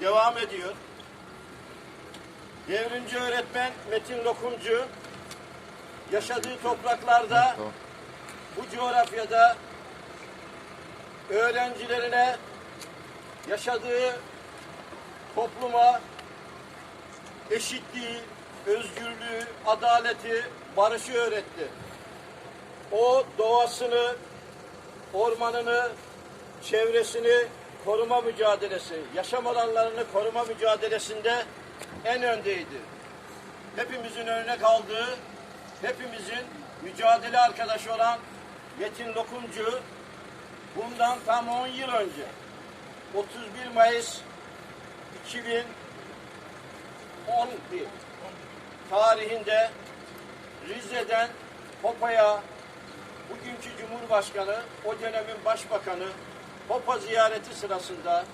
devam ediyor. Devrimci öğretmen Metin Lokumcu yaşadığı topraklarda bu coğrafyada öğrencilerine yaşadığı topluma eşitliği, özgürlüğü, adaleti, barışı öğretti. O doğasını, ormanını, çevresini koruma mücadelesi, yaşam alanlarını koruma mücadelesinde en öndeydi. Hepimizin örnek aldığı, hepimizin mücadele arkadaşı olan Metin Lokumcu bundan tam 10 yıl önce 31 Mayıs 2011 tarihinde Rize'den Hopa'ya bugünkü Cumhurbaşkanı, o dönemin Başbakanı Hopa ziyareti sırasında